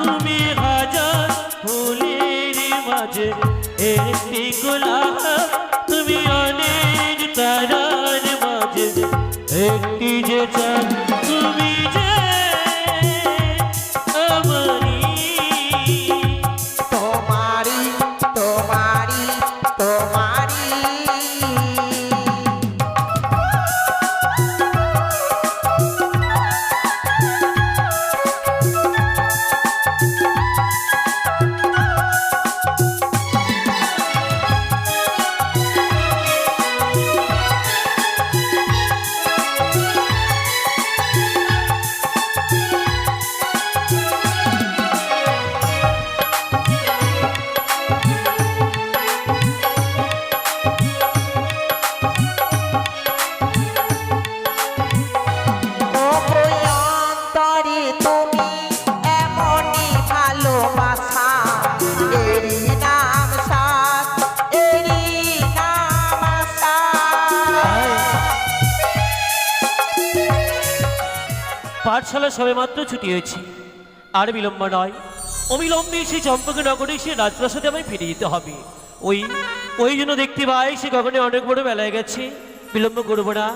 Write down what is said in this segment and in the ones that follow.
তুমি হাজার ফুলের মাঝে একটি গোলাপ তুমি অনেক তারার মাঝে একটি যে চাঁদ। পাঠশালা সবে মাত্র ছুটি হয়েছে। আর বিলম্ব নয়। অবিলম্বে সেই চম্পকনগরে সে রাজপ্রাসাদে আমায় ফিরে যেতে হবে। ওই ওই জন্য দেখতে পাই সে গগনে অনেক বড় বেলায় গেছে। বিলম্ব করব না।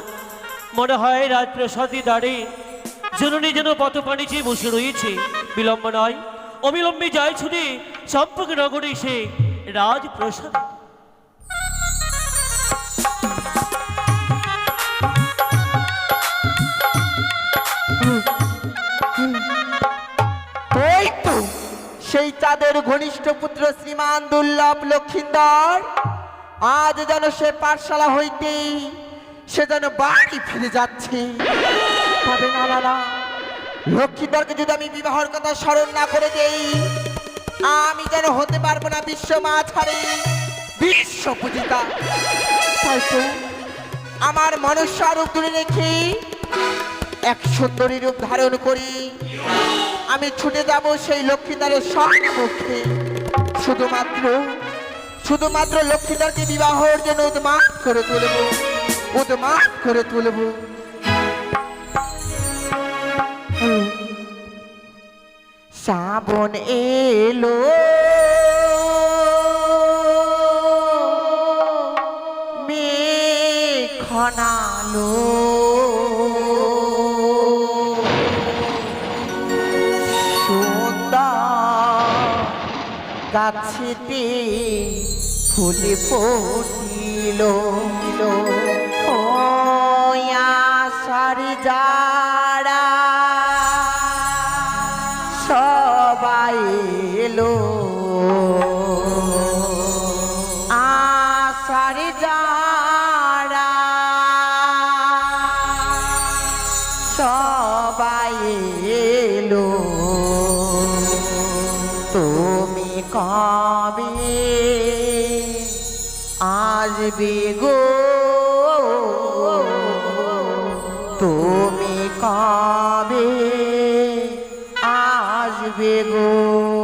মনে হয় রাজপ্রাসাদে দাঁড়িয়ে জননী যেন পথ পানি চেয়ে বসে রয়েছে। বিলম্ব নয়। অবিলম্বে যায় ছুটে চম্পকনগরে সে রাজপ্রাসাদ। সেই তাদের ঘনিষ্ঠ পুত্র শ্রীমান দুর্লভ লক্ষিন্দর, আজ যেন সে পাঠশালা হইতে সে যেন বাড়ি ফিরে যাচ্ছে। তবে যদি আমি বিবাহর কথা স্মরণ না করে দেই, আমি যেন হতে পারব না বিশ্ব মা ছাড়ে বিশ্ব পূজিতা। আমার মনুষ্য রূপ তুলে রেখে এক সুন্দরী রূপ ধারণ করি। আমি ছুটে যাব সেই লক্ষ্মীদারের সম্মুখে। শুধুমাত্র শুধুমাত্র লক্ষ্মীদারকে বিবাহর জন্য উদ্মাদ করে তুলব উদমাত করে তুলব। শ্রাবণ এলো। ফুলে ফুটিল সারি যারা সবাই এলো। আ আসবে গো। তুমি কবে আসবে গো?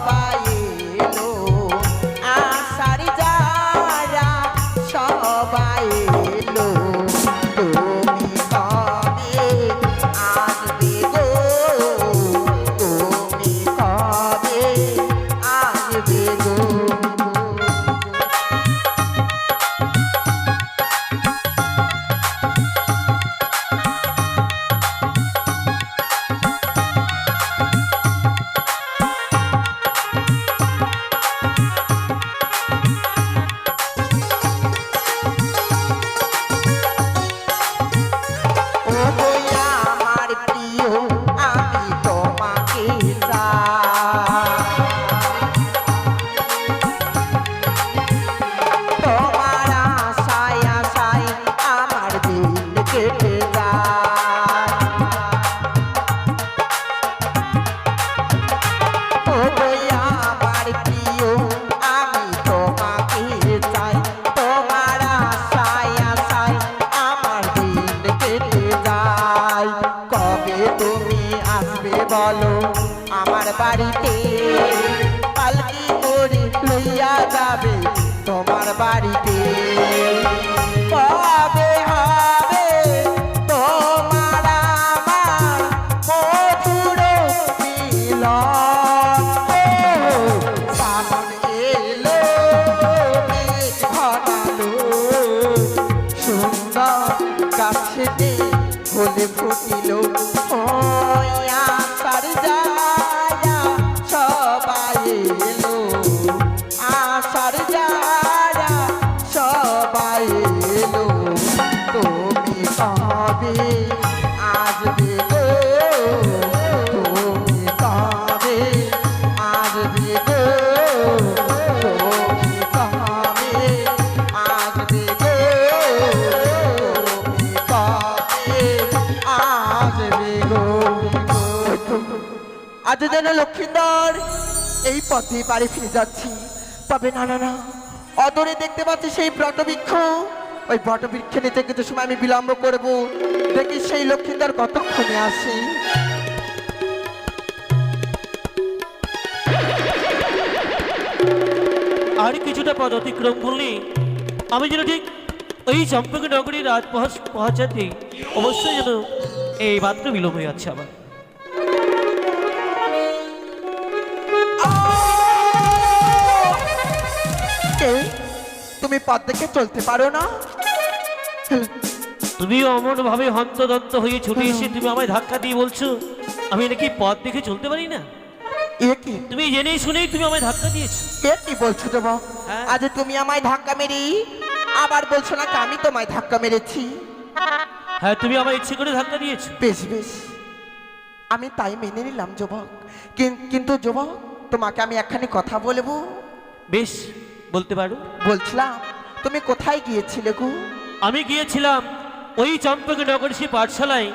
bye. ফুটিল আজ যেন লক্ষ্মীন্দর এই পথে বাড়ি ফিরে যাচ্ছি। তবে না না না, অদূরে দেখতে পাচ্ছি সেই বটবৃক্ষ ওই বটবৃক্ষ নিতে কিছু সময় আমি বিলম্ব করব। দেখি সেই লক্ষ্মীন্দর কতক্ষণে আসে। আর কিছুটা পথ অতিক্রম করলে আমি যেন ঠিক ওই চম্পক নগরীর রাজ পৌঁছাতে অবশ্যই যেন এই মাত্র বিলম্ব হয়ে যাচ্ছে আমার। তুমি পথ দেখে চলতে পারো না। তুমি অমন ভাবে হন্তদন্ত হয়ে ছুটে এসে তুমি আমায় ধাক্কা দিয়ে বলছো আমি নাকি পথ দেখে চলতে পারি না? তুমি জেনেই শুনেই তুমি আমায় ধাক্কা দিয়েছ। এ কি বলছো দেব? হ্যাঁ। আজ তুমি আমায় ধাক্কা মেরি আবার বলছো না আমি তোমায় ধাক্কা মেরেছি? হ্যাঁ তুমি আমার ইচ্ছে করে ধাক্কা দিয়েছ। বেশ বেশ। আমি তাই মেনে নিলাম যুবক। কিন- কিন্তু যুবক তোমাকে আমি একখানি কথা বলব? বেশ। বলতে পারো? বলছিলাম তুমি কোথায় গিয়েছিলে গু? আমি গিয়েছিলাম ওই চম্পক নগর সে পাঠশালায়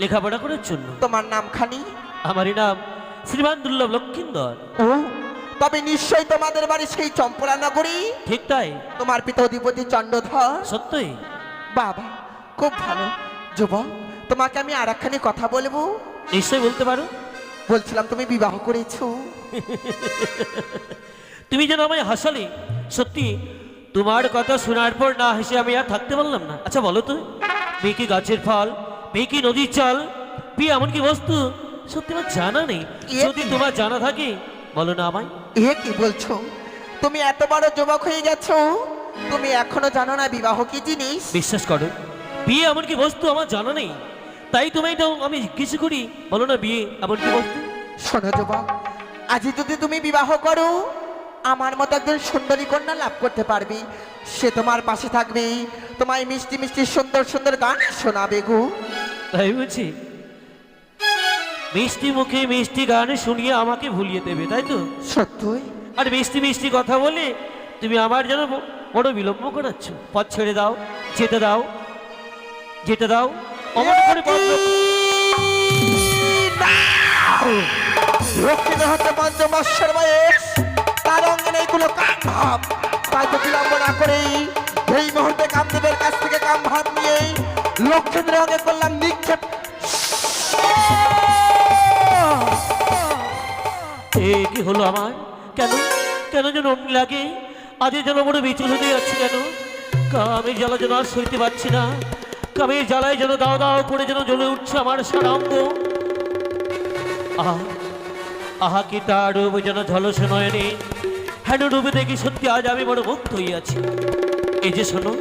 লেখাপড়া করার জন্য। তোমার নামখানি আমারই নাম শ্রীমান দুর্লভ লক্ষিন্দর। ও তবে নিশ্চয়ই তোমাদের বাড়ি সেই চম্পলা নগরী? ঠিক তাই। তোমার পিতা অধিপতি চন্দ্রধর সত্যই। বাবা খুব ভালো। যুবক তোমাকে আমি আর একখানি কথা বলব? নিশ্চয়ই বলতে পারো। বলছিলাম তুমি বিবাহ করেছ। তুমি যেন আমায় হাসালে সত্যি তোমার কথা শোনার পর না হেসে আমি আর থাকতে পারলাম না। আচ্ছা বলো তো মেয়ে কি গাছের ফল মেয়ে কি নদীর চাল বিয়ে এমন কি বস্তু? সত্যি আমার জানা নেই। যদি তোমার জানা থাকে বলো না আমায়। এ কি বলছো? তুমি এত বড় যুবক হয়ে গেছো। তুমি এখনও জানো না বিবাহ কি জিনিস? বিশ্বাস করো বিয়ে এমন কি বস্তু আমার জানা নেই। তাই তোমায় তো আমি জিজ্ঞেস করি বলো না বিয়ে এমন কি বস্তু? শোনো যুবক আজ যদি তুমি বিবাহ করো আমার মতো একজন সুন্দরী কন্যা লাভ করতে পারবি। সে তোমার পাশে থাকবে। তোমায় মিষ্টি মিষ্টি সুন্দর সুন্দর গান শোনাবে গো। তাই বলছি মিষ্টি মুখে মিষ্টি গান শুনিয়ে আমাকে ভুলিয়ে দেবে তাই তো? সত্যই? আর মিষ্টি মিষ্টি কথা বলে তুমি আমার যেন বড় বিলম্ব করাচ্ছ। পথ ছেড়ে দাও যেতে দাও যেতে দাও অমন করে পথ রক্ষা- রক্ষিত হতে পঞ্চমশ্বর বয়স। তার অঙ্গে কাম ভাব তাই বিলম্ব না করেই এই মুহূর্তে কামদেবের কাছ থেকে কাম ভাব নিয়ে লক্ষ্মীদের অঙ্গে করলাম নিক্ষেপ। এ কি হলো আমার কেন? কেন যেন অমনি লাগে? আজ যেন বড় বিচুল হতে যাচ্ছে কেন? কামের জ্বালা যেন আর সইতে পারছি না। কামের জ্বালায় যেন দাও দাও করে যেন জ্বলে উঠছে আমার সারাঙ্গ। আহা আহা কি তার রূপ যেন ঝলসে নয়নে হেন রূপে দেখি সত্যি আজ আমি বড় মুক্ত হইয়াছি। এই যে শোনো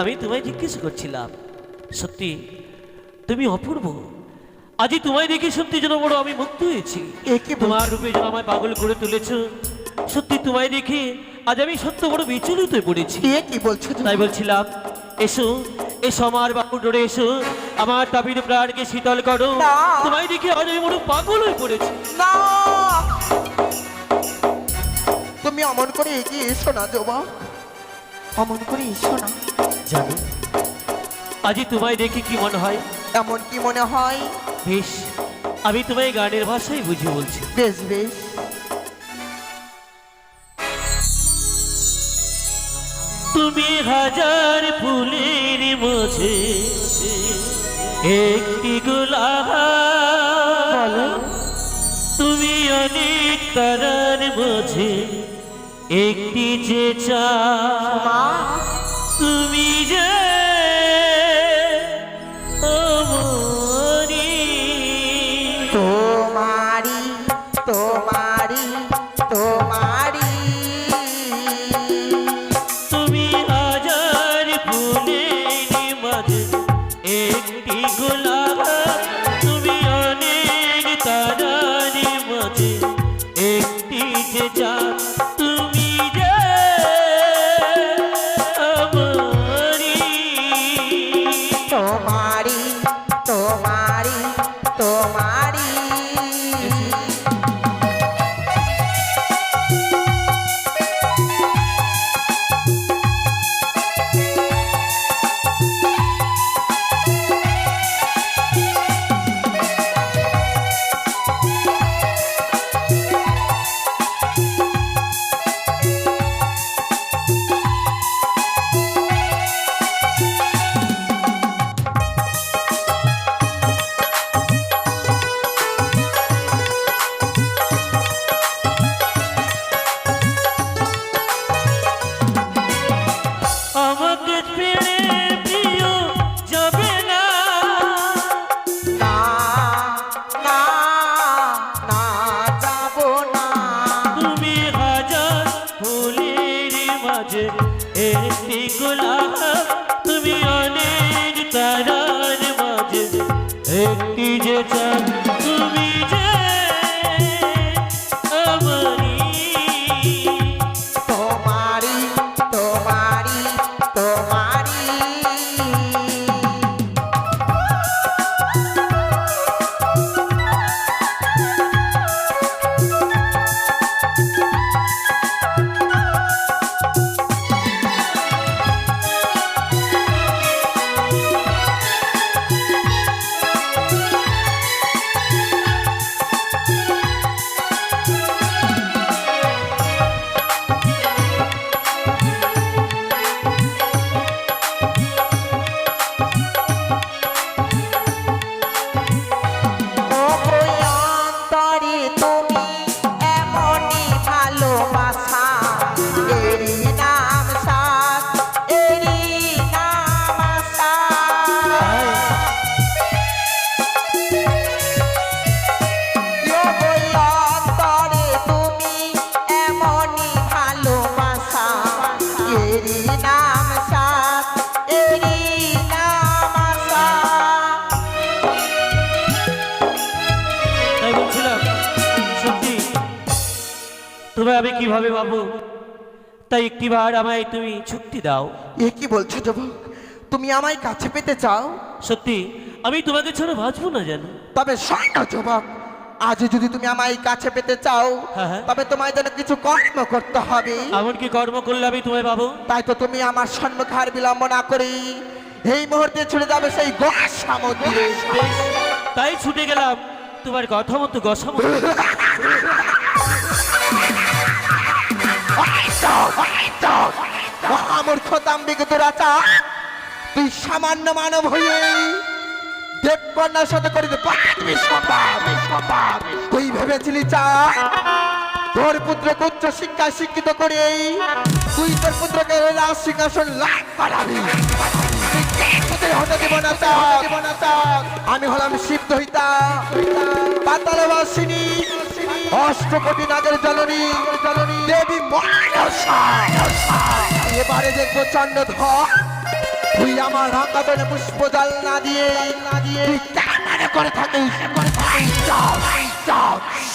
আমি তোমায় জিজ্ঞেস করছিলাম সত্যি তুমি অপূর্ব? আজই তোমায় দেখে সত্যি যেন বড় আমি মুক্ত হয়েছি। তোমার রূপে যেন আমায় পাগল করে তুলেছ। সত্যি তোমায় দেখে আজ আমি সত্য বড় বিচলিত হয়ে পড়েছি। এ কি বলছো তাই বলছিলাম এসো এসো আমার বাবু ডোরে এসো আমার তাবির প্রাণকে শীতল করো। তোমায় দেখে আজ আমি বড় পাগল হয়ে পড়েছি। না। তুমি অমন করে এগিয়ে এসো না যুবক অমন করে এসো না। জানো আজই তোমায় দেখে কি মনে হয়? এমন কি মনে হয়? বেশ আমি তোমায় গানের ভাষায় বুঝিয়ে বলছি। বেশ বেশ। তুমি হাজার ফুলের মাঝে একটি গোলাপ। তুমি অনেক তারার মাঝে একটি যে চা। তুমি যে Ah. পাবো তাই একটিবার আমায় তুমি চুক্তি দাও। এ কি বলছো যুবক তুমি আমায় কাছে পেতে চাও? সত্যি আমি তোমাকে ছাড়া বাঁচবো না জানো। তবে শোনো যুবক আজ যদি তুমি আমায় কাছে পেতে চাও হ্যাঁ, হ্যাঁ। তবে তোমায় যেন কিছু কর্ম করতে হবে। এমন কি কর্ম করলে আমি তোমায় পাবো? তাই তো তুমি আমার সম্মুখে আর বিলম্ব না করি এই মুহূর্তে ছুটে যাবে সেই গোয়া সমুদ্রে বেশ, তাই ছুটে গেলাম তোমার কথা মতো গসা মহামূর্খ দাম্বিক দুরাচার তুই সামান্য মানব হয়ে দেবকন্যার সাথে সম্ভব। তুই ভেবেছিলি চা? তোর পুত্রকে উচ্চ শিক্ষায় শিক্ষিত করে, তুই তোর পুত্রকে রাজ সিংহাসন লাভ করাবি। আমি হলাম শিব দহিতা, পাতালবাসিনী। অষ্টকোটি নাগের জননী। জননী দেবী এবারে দেখব চন্দ্র ধর তুই আমার রাকাতনে পুষ্প জল না দিয়ে না দিয়ে করে থাকিস করে থাকিস?